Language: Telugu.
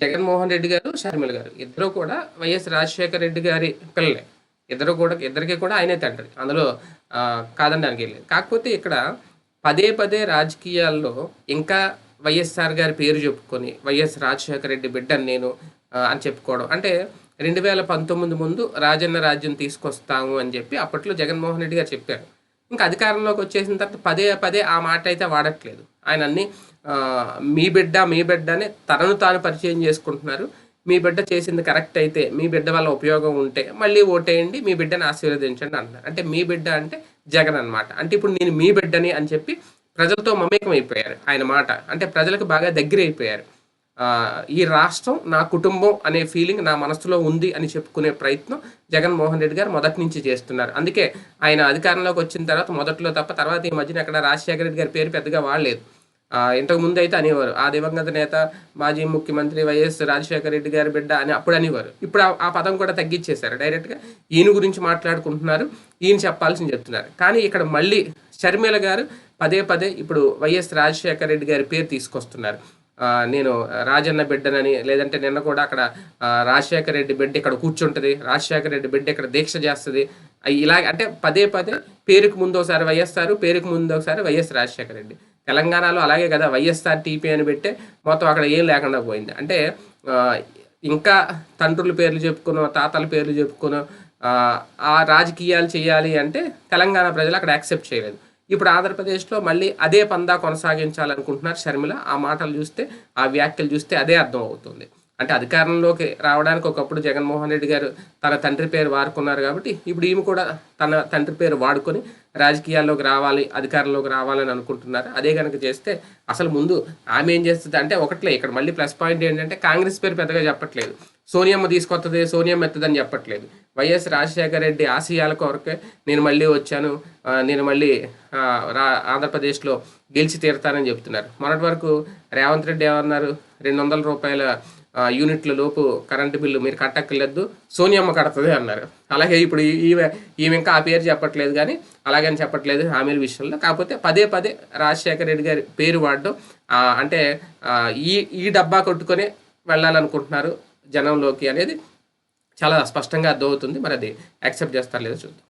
జగన్మోహన్ రెడ్డి గారు షర్మిల గారు. ఇద్దరు కూడా వైఎస్ రాజశేఖర రెడ్డి గారి పిల్లలే. ఇద్దరు కూడా ఇద్దరికి కూడా ఆయనే తండ్రి. అందులో ఆ, కాదనడానికి కాకపోతే ఇక్కడ పదే పదే రాజకీయాల్లో ఇంకా వైఎస్ఆర్ గారి పేరు చెప్పుకొని వైఎస్ రాజశేఖర రెడ్డి బిడ్డని నేను అని చెప్పుకోవడం. అంటే రెండు వేల పంతొమ్మిది ముందు రాజన్న రాజ్యం తీసుకొస్తాము అని చెప్పి అప్పట్లో జగన్మోహన్ రెడ్డి గారు చెప్పారు. ఇంకా అధికారంలోకి వచ్చేసిన తర్వాత పదే పదే ఆ మాట అయితే వాడట్లేదు. ఆయన అన్ని మీ బిడ్డ మీ బిడ్డ అని తనను తాను పరిచయం చేసుకుంటున్నారు. మీ బిడ్డ చేసింది కరెక్ట్ అయితే మీ బిడ్డ వల్ల ఉపయోగం ఉంటే మళ్ళీ ఓటేయండి మీ బిడ్డని ఆశీర్వదించండి అంటున్నారు అంటే మీ బిడ్డ అంటే జగన్ అన్నమాట. అంటే ఇప్పుడు నేను మీ బిడ్డని అని చెప్పి ప్రజలతో మమేకం అయిపోయారు ఆయన మాట. అంటే ప్రజలకు బాగా దగ్గర అయిపోయారు ఈ రాష్ట్రం నా కుటుంబం అనే ఫీలింగ్ నా మనసులో ఉంది అని చెప్పుకునే ప్రయత్నం జగన్మోహన్ రెడ్డి గారు మొదటి నుంచి చేస్తున్నారు. అందుకే ఆయన అధికారంలోకి వచ్చిన తర్వాత మొదట్లో తప్ప తర్వాత ఈ మధ్యన అక్కడ రాజశేఖర రెడ్డి గారి పేరు పెద్దగా వాడలేదు. ఇంతకు ముందు అయితే అనేవారు. ఆ దివంగత నేత మాజీ ముఖ్యమంత్రి వైఎస్ రాజశేఖర రెడ్డి గారి బిడ్డ అని అప్పుడు అనేవారు. ఇప్పుడు ఆ- పదం కూడా తగ్గించేశారు. డైరెక్ట్గా ఈయన గురించి మాట్లాడుకుంటున్నారు. ఈయన చెప్పాల్సింది చెప్తున్నారు. కానీ ఇక్కడ మళ్ళీ షర్మిల గారు పదే పదే ఇప్పుడు వైఎస్ రాజశేఖర రెడ్డి గారి పేరు తీసుకొస్తున్నారు. నేను రాజన్న బిడ్డనని లేదంటే నిన్న కూడా అక్కడ రాజశేఖర రెడ్డి బిడ్డ ఇక్కడ కూర్చుంటుంది. రాజశేఖర రెడ్డి బిడ్డ ఇక్కడ దీక్ష చేస్తుంది. ఇలా అంటే పదే పదే పేరుకు ముందు ఒకసారి వైఎస్ఆర్ పేరుకు ముందు ఒకసారి వైఎస్ రాజశేఖర రెడ్డి. తెలంగాణలో అలాగే కదా వైఎస్ఆర్ టీపీ అని పెట్టే మొత్తం అక్కడ ఏం లేకుండా పోయింది. అంటే ఇంకా తండ్రుల పేర్లు చెప్పుకున్నాం తాతల పేర్లు చెప్పుకున్నాం ఆ రాజకీయాలు చేయాలి అంటే తెలంగాణ ప్రజలు అక్కడ యాక్సెప్ట్ చేయలేదు. ఇప్పుడు ఆంధ్రప్రదేశ్లో మళ్ళీ అదే పందా కొనసాగించాలనుకుంటున్నారు షర్మిల ఆ మాటలు చూస్తే ఆ వ్యాఖ్యలు చూస్తే అదే అర్థం అవుతుంది అంటే అధికారంలోకి రావడానికి ఒకప్పుడు జగన్మోహన్ రెడ్డి గారు తన తండ్రి పేరు వాడుకున్నారు కాబట్టి ఇప్పుడు ఈమె కూడా తన తండ్రి పేరు వాడుకొని రాజకీయాల్లోకి రావాలి అధికారంలోకి రావాలని అనుకుంటున్నారు. అదే కనుక చేస్తే అసలు ముందు ఆమె ఏం చేస్తుంది అంటే ఒకట్లే ఇక్కడ మళ్ళీ ప్లస్ పాయింట్ ఏంటంటే కాంగ్రెస్ పేరు పెద్దగా చెప్పట్లేదు. సోనియమ్మ తీసుకొస్తుంది సోనియమ్మ ఎత్తదని చెప్పట్లేదు. వైఎస్ రాజశేఖర రెడ్డి ఆశయాల కొరకే నేను మళ్ళీ వచ్చాను నేను మళ్ళీ రా ఆంధ్రప్రదేశ్లో గెలిచి తీరుతానని చెప్తున్నారు మొన్నటి వరకు రేవంత్ రెడ్డి ఏమన్నారు? రెండు వందల రూపాయల యూనిట్ల లోపు కరెంటు బిల్లు మీరు కట్టక్కర్లేదు సోనియమ్మ కడుతుంది అన్నారు. అలాగే ఇప్పుడు ఈమె ఈమె ఇంకా ఆ పేరు చెప్పట్లేదు కానీ అలాగని చెప్పట్లేదు హామీల విషయంలో. కాకపోతే పదే పదే రాజశేఖర రెడ్డి గారి పేరు వాడడం అంటే ఈ ఈ డబ్బా కొట్టుకొని వెళ్ళాలనుకుంటున్నారు జనంలోకి అనేది చాలా స్పష్టంగా అర్థమవుతుంది. మరి అది యాక్సెప్ట్ చేస్తారు లేదో చూద్దాం.